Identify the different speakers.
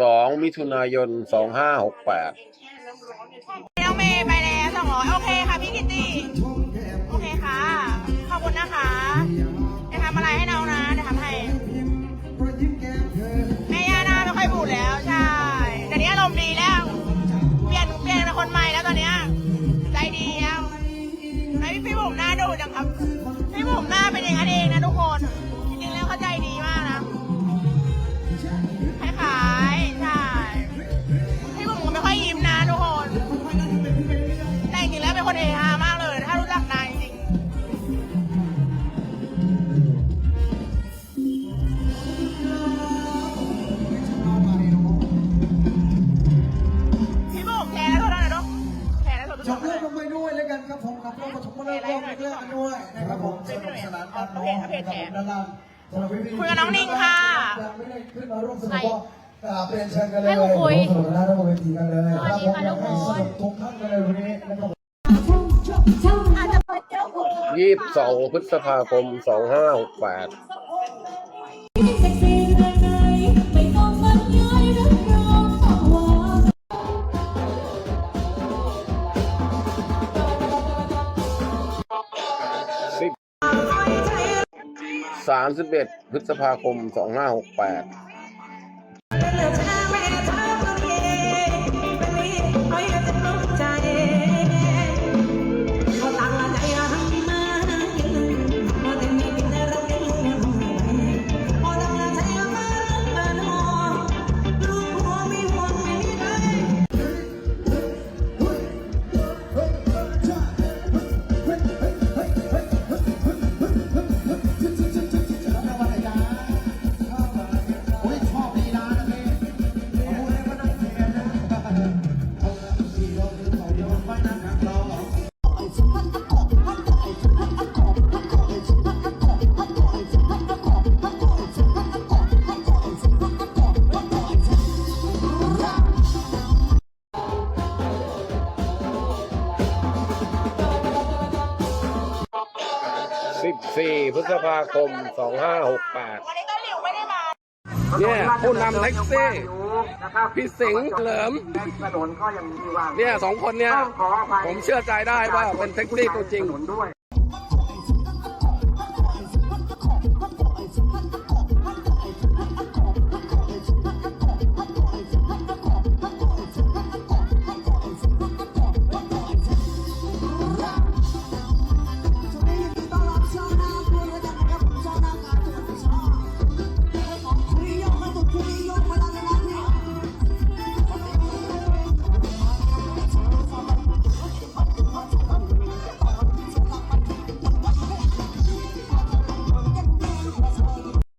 Speaker 1: สองมิถุนายนสองห้าหกแปด
Speaker 2: น้องเมย์ไปแล้วสองร้อยโอเคค่ะพี่กิตตี้โอเคค่ะ ขอบคุณนะคะจะทำอะไรให้น้องนะจะทำให้แม่ย่าหน้าไม่ค่อยบูดแล้วใช่แต่นี้อารมณ์ดีแล้ว เปลี่ยนเปลี่ยนเป็นคนใหม่แล้วตอนเนี้ยใจดีแล้วไอพี่บุ๋มหน้าดูจังครับพี่บุ๋มหน้าเป็นอย่างนั้ ลิกเลิกเลิก
Speaker 3: กันด้วยนะครับผมสนุกสนานกันน้องนะครับด้านล่างสำหรับพี่ๆ
Speaker 2: คุยกับน้องนิ่งค่ะ
Speaker 3: ยังไม่ได้ขึ้นมาร่วมสนุกก็เปลี่ยนเชิญกันเลย
Speaker 4: ให้กูคุย
Speaker 3: สนุกด้านหน้าเวทีกันเลยครับผม
Speaker 4: สวัสดีค่ะทุกคน
Speaker 3: ทุกท่านกันเลยวันนี้นะครับ
Speaker 1: ยี่สิบสองพฤษภาคมสองห้าหกแปด 31 พฤษภาคม 2568 องห้าหกแปดสิบสี่พฤษภาคมสองห้าหกแปด
Speaker 2: วันนี้ก็หลิวไม่ได้มา
Speaker 1: เนี่ยผู้นำแท็กซี่พี่สิงห์เหลิม
Speaker 5: ถนนก็ยังมีวาง
Speaker 1: เนี่ยสองคนเนี่ย
Speaker 5: ต้องขออภัย
Speaker 1: ผมเชื่อใจได้ว่าเป็นแท็กซี่ตัวจริง
Speaker 5: ถนนด้วย